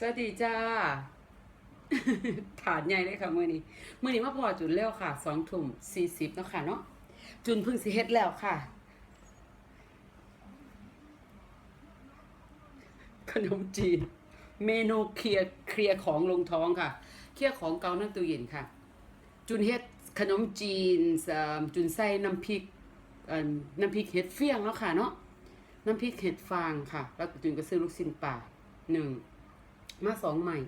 สวัสดีจ้าถานใหญ่เลยค่ะมื่อนี้มื่อนี้มาพอจุนแล้วค่ะสองทุ่มสี่สิบเนาะค่ะเนาะจุนเพิ่งสิเฮ็ดแล้วค่ะ ขนมจีน เมนูเคลียร์เคลียร์ของลงท้องค่ะ เคลียร์ของเกานั่นตู้เย็นค่ะ จุนเฮ็ดขนมจีนจุนใส่น้ำพริกน้ำพริกเห็ดเฟี้ยงแล้วค่ะเนาะน้ำพริกเห็ดฟางค่ะ แล้วจุนก็ซื้อลูกชิ้นปลาหนึ่ง มาสองใหม่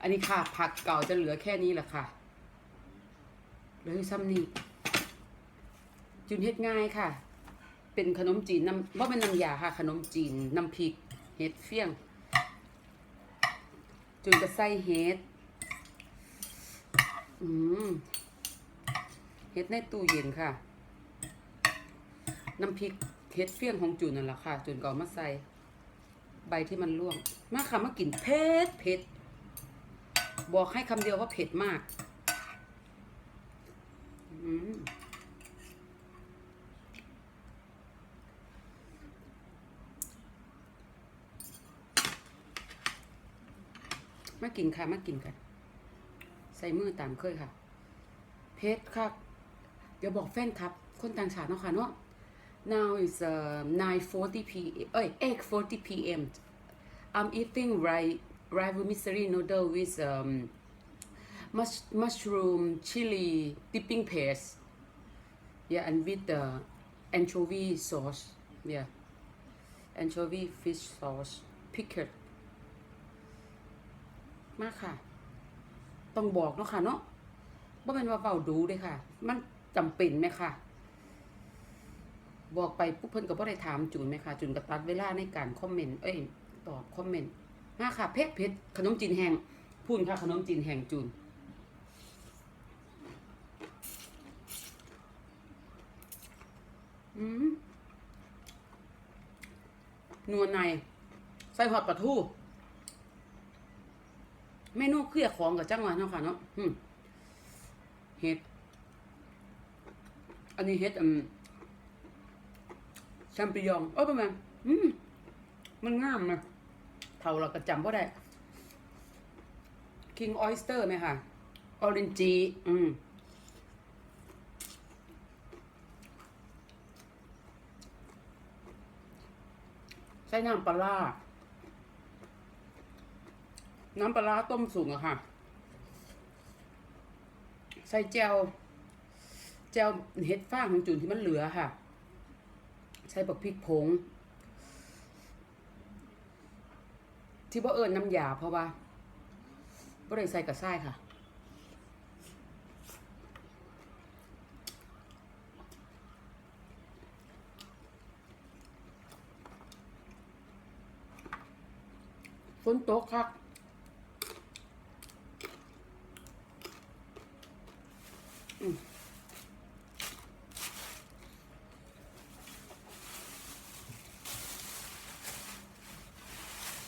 อันนี้ค่ะ ผักเก่าจะเหลือแค่นี้แหละค่ะเหลืออยู่ซ้ำนี่จุนเฮ็ดง่ายค่ะ เป็นขนมจีนน้ำว่าเป็นน้ำยาค่ะ ขนมจีนน้ำพริกเห็ดเฟี้ยง จุนก็ใส่เห็ดอืมเห็ดในตู้เย็นค่ะ น้ำพริกเห็ดเฟี้ยงของจุนนั่นแหละค่ะ จุนก็เอมาใส่ใบที่มันร่วง มาค่ะมากินเผ็ดเผ็ดบอกให้คำเดียวว่าเผ็ดมากอืมากินค่ะมากินกัน ใส่มือตามเคยค่ะ เพชรค่ะเดี๋ยวบอกแฟนครับ คนต่างชาติเนาะค่ะเนาะ now is uh, 9:40 p. เอ้ย8:40 p.m. I'm eating rice rice vermicelli noodle with um, mush, mushroom chili dipping paste yeah and with the anchovy sauce yeah anchovy fish sauce pickled มาค่ะ ต้องบอกเนาะค่ะเนาะว่าเป็นว่าเฝ้าดูเด้ค่ะ มันจำเป็นไหมค่ะ บอกไปปุ๊บเพิ่นก็บ่ได้ถามจูนไหมค่ะจูนก็ตัดเวลาในการคอมเมนต์เอ้ย ตอบคอมเมนต์มาค่ะเพชรเพชรขนมจีนแห้งพูนค่ะขนมจีนแห้งจูนอืมนัวใน ใส่หอดปลาทูเมนูเคลียร์ของกับจังหวะเนาะค่ะเนาะเห็ด อันนี้เห็ดอืมแชมปิญอง เออประมาณอืมมันงามนะ เท่าเราก็จำว่าได้ King Oyster ไหมค่ะออรินจีอืมใส่น้ำปลา น้ำปลาต้มสุกอะค่ะ ใส่แจวแจวเห็ดฟางของจุนที่มันเหลือค่ะ ใส่บักพริกผง ที่บ่เอิญน้ำยาเพราะว่าบ่ได้ใส่กระส่ายค่ะ ฝนตกครับ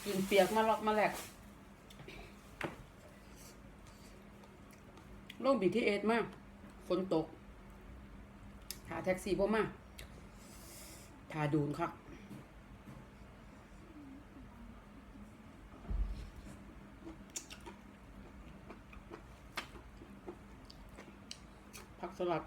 กินเปียกมาลอกมาแหลกลงบีทีเอสมากฝนตกถาแท็กซี่พ่มาถาดูนครับผักสลัด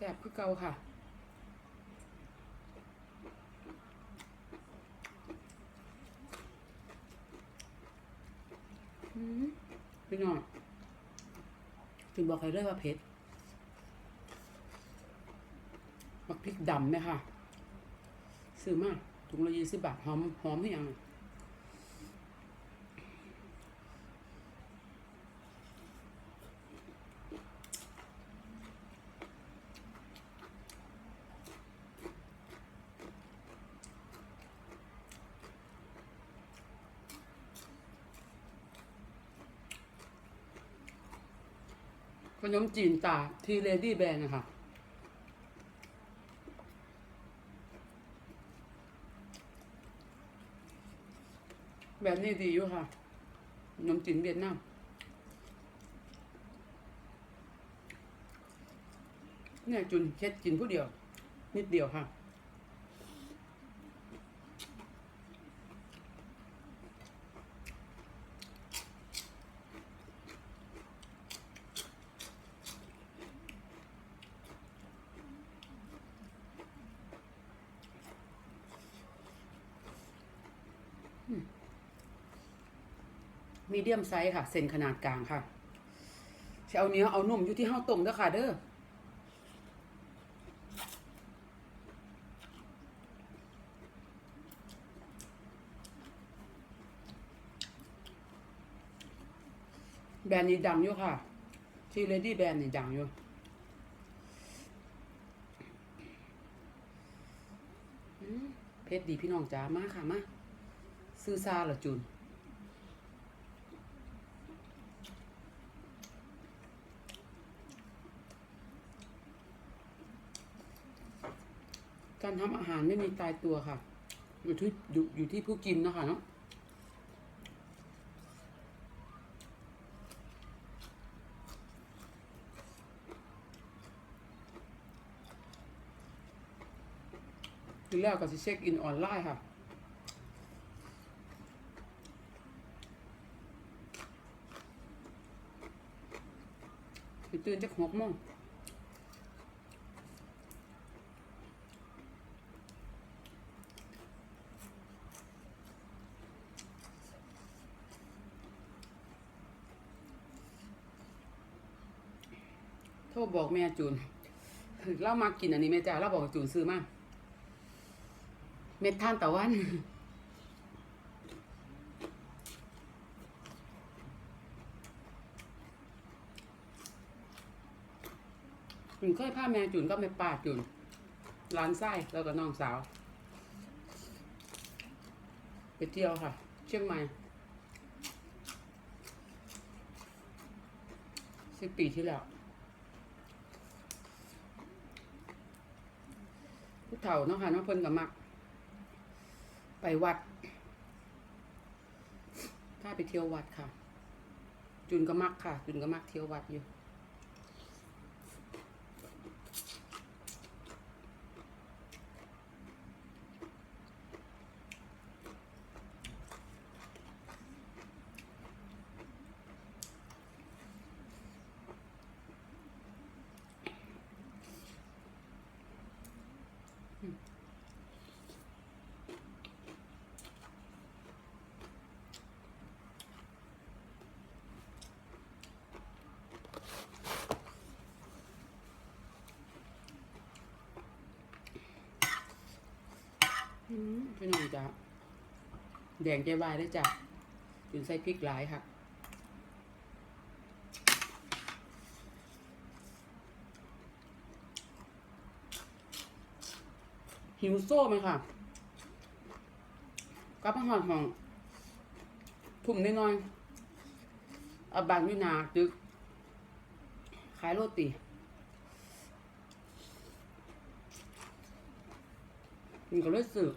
แซ่บคือ เก่าค่ะอืมพี่น้องถึงบอกใครเลยว่าเผ็ดมักพริกดำไหมค่ะ ซื้อมากถุงละยี่สิบบาท หอม หอมให้ยัง ขนมจีนตาทีเลดี้แบรนด์นะคะแบบนี้ดีอยู่ค่ะขนมจีนเวียดนามเนี่ยจุนเช็ดกินผู้เดียว นิดเดียวค่ะ มีเดียมไซส์ค่ะ เส้นขนาดกลางค่ะจะเอาเนื้อเอานุ่มอยู่ที่ห้าต้มเด้อค่ะ เด้อแบรนด์นี้ดังอยู่ค่ะ ที่เลดี้แบรนด์นี่ดังอยู่เพชรดีพี่น้องจ๋ามาค่ะมาซื้อซาเหรอจุน การทำอาหารไม่มีตายตัวค่ะ อยู่ที่อยู่อยู่ที่ผู้กินนะคะเนาะทีแรกก็จะเช็คอินออนไลน์ค่ะไปตื่นจากหกโมง บอกแม่จูนเล่ามากินอันนี้แม่จ้าเล่าบอกจูนซื้อมาเม็ดท่านตะวันจูนเคยพาแม่จูนก็แม่ป้าจูนร้านไส้แล้วก็น้องสาว ไปเที่ยวค่ะ เชียงใหม่สิบปีที่แล้ว ผู้เฒ่าเนาะค่ะน้องเพิ่นกับมัก ไปวัด ถ้าไปเที่ยววัดค่ะ จุนก็มักค่ะ จุนก็มักเที่ยววัดอยู่ พี่น้องจ้ะแดงใจวายได้จ้ะจุนใส่พริกหลายค่ะหิวโซ่ไหมค่ะกับมาหอดห้องทุ่มน้อยๆอาบางวินาจึก ขายโรตี นก็เลยสืบ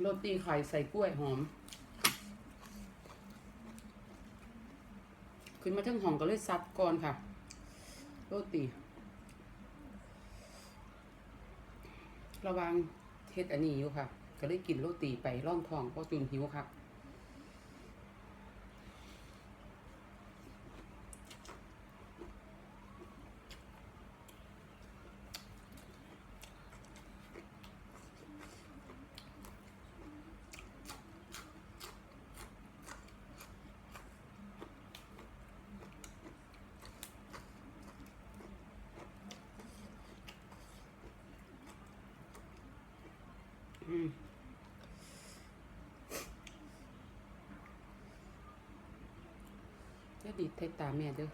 โรตีไข่ใส่กล้วยหอม ขึ้นมาทั้งห้องก็เลยซัดก่อนค่ะ โรตี ระวังเฮ็ดอันนี้อยู่ค่ะ ก็เลยกินโรตีไปร่องทองเพราะจุนหิวค่ะ จะดีดไทตาแม่เด้อ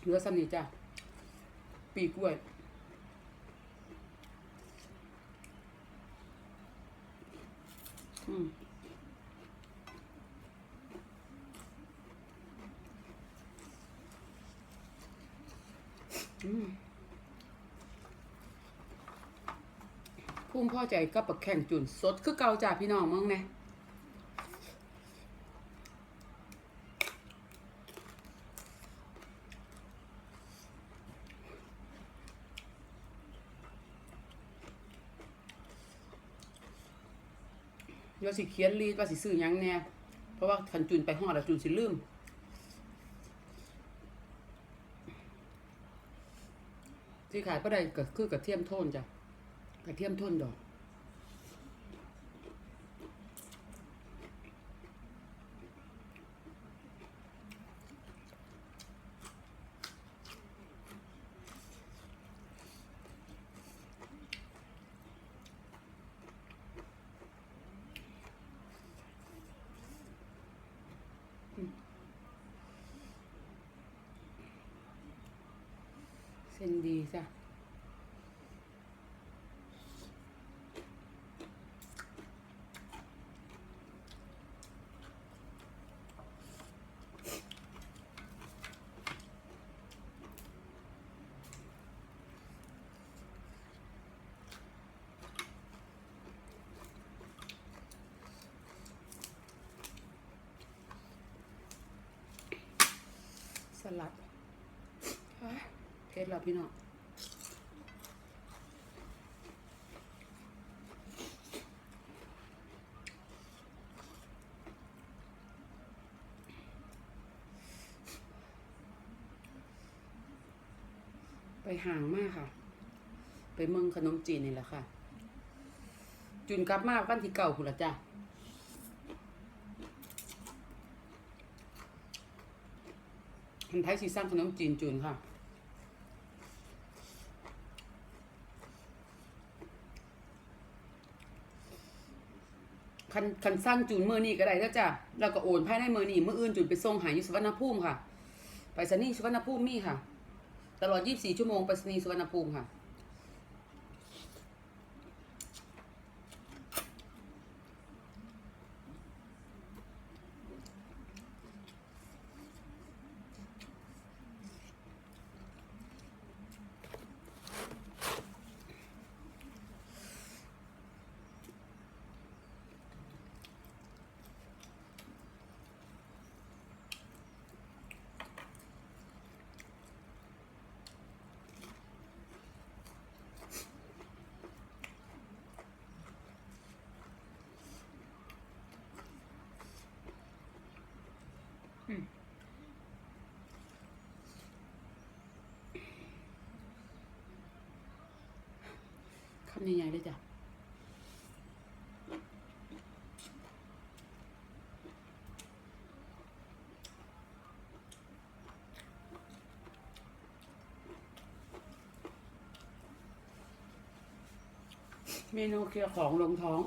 เหลือสำนีจ้ะ ปีกล้วย อืม อืมผู้ภูมิพ่อใจกับปักแข่งจุนสดคือเก่าจ้าพี่น้องมึงแน่ว่าสิเขียนรีดว่าสิซื้อยังแน่เพราะว่าคันจุนไปฮอแล้วจุนสิลืม ที่ขายก็ได้ก็คือกระเทียมโทนจ้ะกระเทียมโทนดอก ส้นดีจ้ะสลัด เฮ้ยเผ็ดแล้วพี่น้องไปห่างมากค่ะ ไปเมืองขนมจีนนี่แหละค่ะ จุนกลับมาบ้านที่เก่าคุณละจ้ะคนไทยสีสร้างขนมจีนจุนค่ะ คันคันสร้างจูนมือนี่ก็ได้แล้วจ้ะแล้วก็โอนภายในมือนี้มืออื่นจูนไปส่งหายยุสวรรณภูมิค่ะ ไปสนีสุวรรณภูมิมีค่ะ ตลอด 24 ชั่วโมงไปสนีสุวรรณภูมิค่ะ ใหญ่ๆเลยจ้ะเมนูเคลียร์ของลงท้อง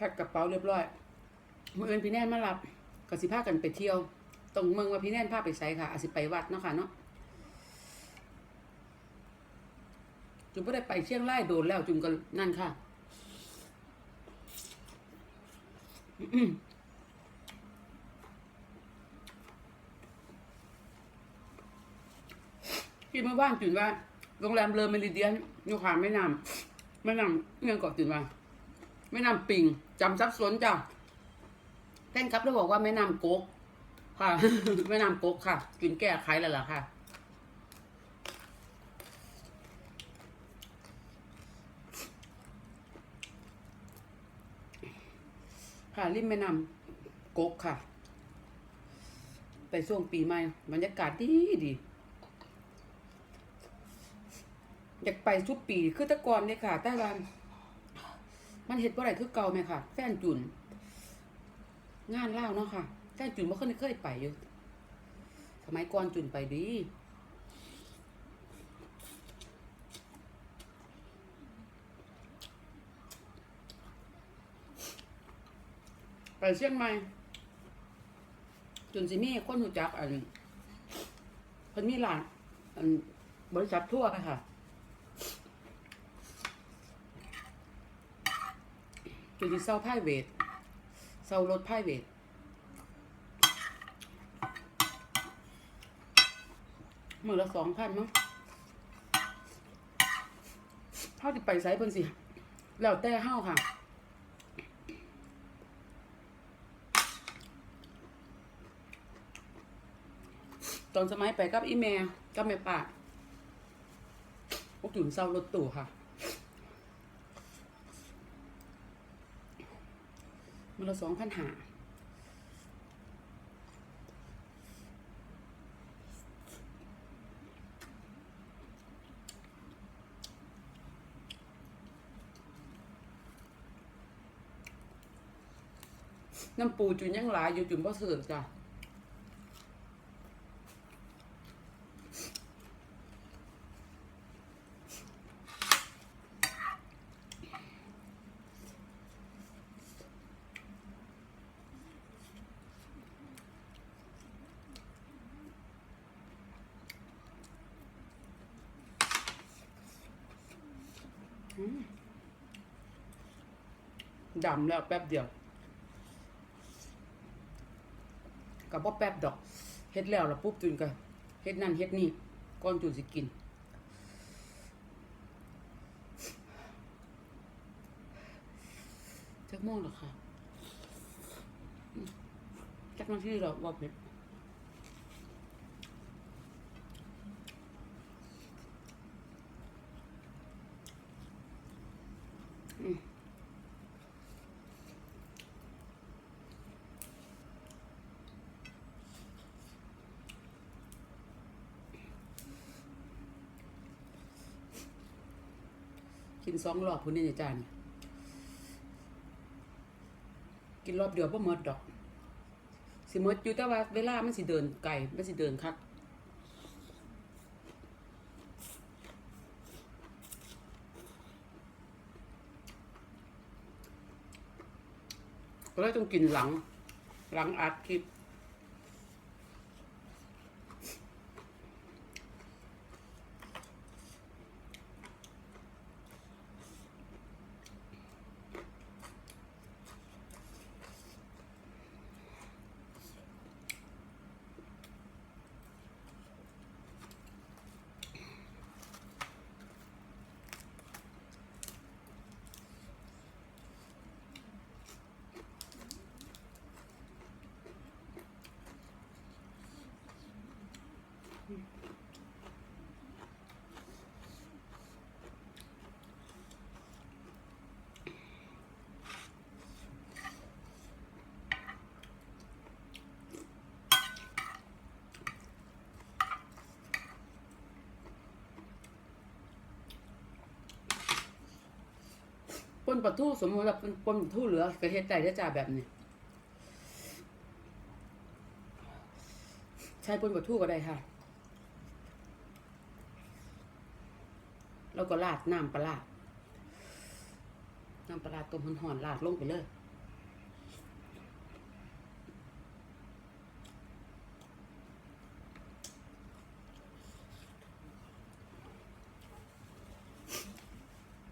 แพ็คกระเป๋าเรียบร้อยมื่อเอินพี่แนนมารับก็สิพากันไปเที่ยวตรงเมืองว่าพี่แนนพาไปไสค่ะอาจสิไปวัดเนาะค่ะเนาะจุนไม่ได้ไปเชียงรายโดนแล้วจุนก็นั่นค่ะที่เมื่อวานจุนว่าโรงแรมเลอเมริเดียนอยู่ขามแม่น้ำแม่น้ำเงื่อนเกาะจุนว่าแม่น้ำปิง จำซับซ้อนจ้ะแฟนครับแล้บอกว่าแม่น้ำโกกค่ะแม่น้ำโกกค่ะกินแก้ไขแล้วล่ะค่ะค่ะริมแม่น้ำโกกค่ะ ไปช่วงปีใหม่บรรยากาศดีดีอยากไปทุกปีคือตะกอนเนี่ยค่ะแต่ว่า มันเห็ดบ่ได้คือเก่าไหมค่ะ แฟนจุน งานเล่าเนาะค่ะ แฟนจุนบ่เคยเคยไปอยู่สมัยก่อนจุนไปดีไปเชียงใหม่จุนสิมีคนหูจักอันเพิ่นมีร้านอันบริษัททั่วค่ะ จุดที่เศร้าไพ่เวทเศร้ารถไพ่เวทมือละสองพันมั้งเท่าที่ไปไซส์เพิ่นสิ แล้วแต่เฮ้าค่ะตอนสมัยไปกับอีแม่กับแม่ป้าพวกถึงเศร้ารถตู่ค่ะ มัน ละสองพันหาน้ำปูจุนยังหลายอยู่จุนบ่เสือกจ้ะ ดำแล้วแป๊บเดียวกับพ่แป๊บดอกเฮ็ดแล้วแล้วปุ๊บจุนก็เฮ็ดนั่นเฮ็ดนี่ก่อนจุนสิกิน จักโมงแล้วค่ะจักนาทีแล้วว่าเผ็ดอืม กินสองรอบพุ่นนี่จานกินรอบเดียวบ่หมดดอก สิหมดอยู่แต่ว่าเวลามันสิเดินไกลมันสิเดินคักก็เลยต้องกินหลัง หลังอัดคลิป ปนปลาทูสมมติว่าเป็นปนปลาทูเหลือกระเฮ็ดได้ได้จ้าแบบนี้ ใช้ปนปลาทูก็ได้ค่ะ แล้วก็ราดน้ำปลาราดน้ำปลาร้าต้มหอนๆราดลงไปเลย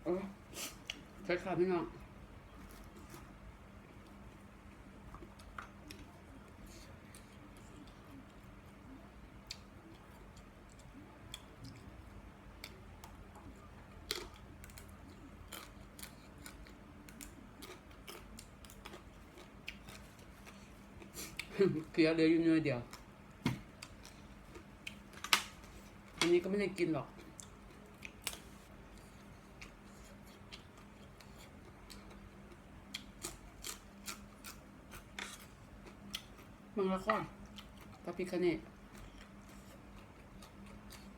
เออใช่ ค่ะพี่น้องเกลือเหลืออยู่น้อเดียว อันนี้ก็ไม่ได้กินหรอก มังละ ครพระพิคเนต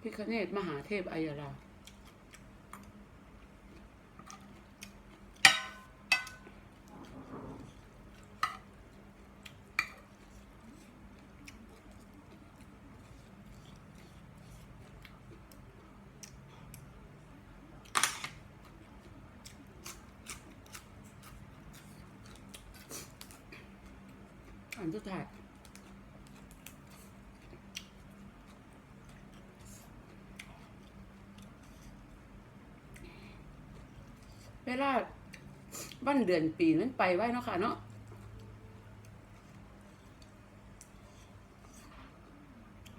พิคเนตมหาเทพอายราอันสุดท้าย เวลาวันเดือนปีมันไปไว้เนาะค่ะเนาะ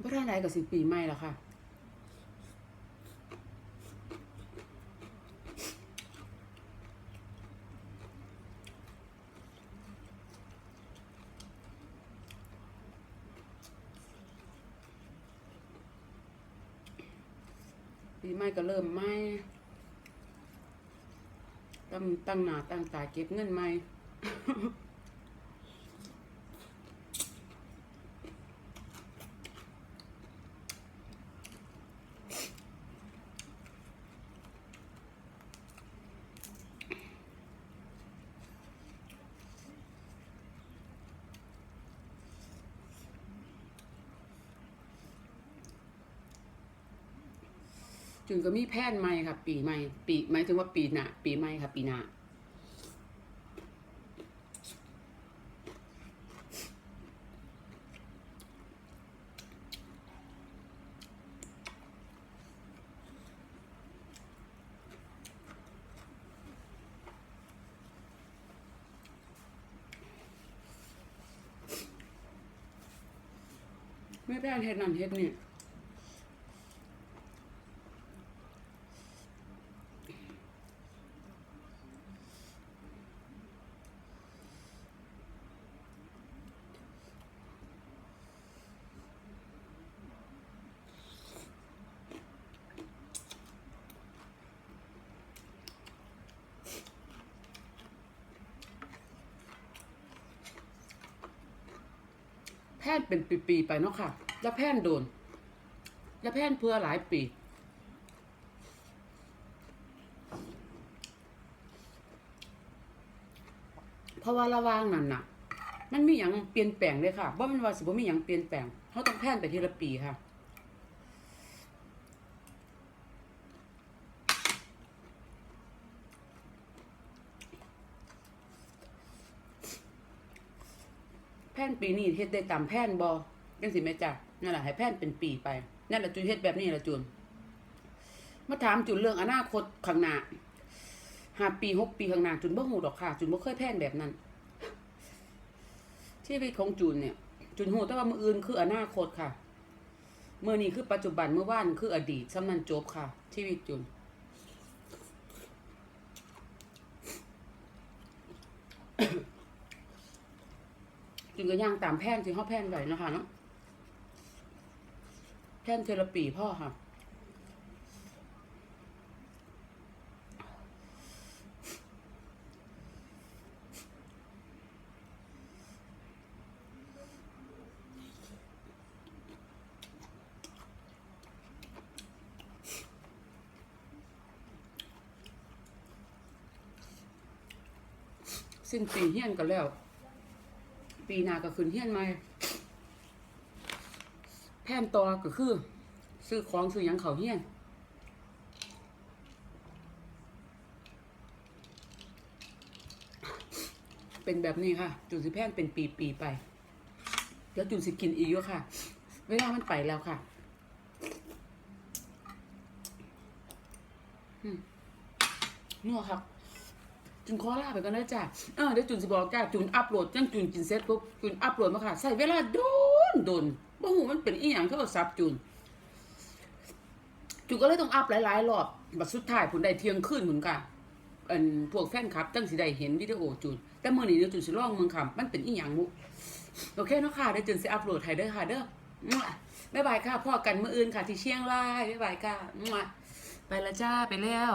บ่ได้ไรกับสิปีใหม่แล้วค่ะปีใหม่ก็เริ่มไหม่ ตั้งตั้งหน้าตั้งตาเก็บเงินใหม่ จุนก็มีแพนใหม่ค่ะ ปีใหม่ ปีหมายถึงว่าปีหน้าปีใหม่ค่ะ ปีหน้าไม่แพนเฮ็ดนั่นเฮ็ดนี่ เป็นปีๆไปเนาะค่ะ แล้วแพทย์โดน แล้วแพทย์เพื่อหลายปีเพราะว่าระว่างนั้นน่ะ มันมีอย่างเปลี่ยนแปลงเลยค่ะว่ามันว่าสิบ่มีอย่างเปลี่ยนแปลงเขาต้องแพ่นไปทีละปีค่ะ ปีนี้เฮ็ดได้ตามแพนบอยังสิแม่จ้ะนั่นแหละให้แพนเป็นปีไป นั่นแหละจูนเฮ็ดแบบนี้แหละจูนมาถามจูนเรื่องอนาคตข้างหน้าห้าปีหกปีข้างหน้าจูนบ่ฮู้ดอกค่ะจูนบ่เคยแพนแบบนั้นชีวิตของจูนเนี่ยจูนฮู้แต่ว่ามื้ออื่นคืออนาคตค่ะเมื่อนี้คือปัจจุบันเมื่อวานคืออดีตสำนันจบค่ะชีวิตจูน จึงก็ย่างตามแพนที่เขาแพนไว้นะคะเนาะแพนเทอราปีพ่อค่ะสิ้นปีเฮียนกันแล้ว ปีหน้าก็ขึ้นเฮียนใหม่แผนต่อก็คือ ซื้อของซื้อหยังเขาเฮียนเป็นแบบนี้ค่ะ จุนสิแพนเป็นปีปีๆไป เดี๋ยวจุนสิกินอีกเยอะค่ะ เวลามันไปแล้วค่ะนัวครับ จุนขอลาไปกันนะจ้ะเออเดี๋ยวจุนสิบอกจ้าจุนอัพโหลดจังจุนกินเสร็จปุ๊บจุนอัพโหลดมาค่ะใส่เวลาโดนโดนบ่หูมันเป็นอีหยังโทรศัพท์จุนจุนก็เลยต้องอัพหลายๆรอบบัดสุดท้ายผลได้เที่ยงคืนเหมือนกันอันพวกแฟนคลับจังสิได้เห็นวิดีโอจุนแต่เมื้อนี้เดี๋ยวจุนสิลองเมืองคำมันเป็นอีหยังมุโอเคเนาะค่ะเดี๋ยวจุนสิอัพโหลดให้เด้อค่ะเด้อบ๊ายบายค่ะพ่อกันมื้ออื่นค่ะที่เชียงรายบ๊ายบายค่ะไปละจ้าไปแล้ว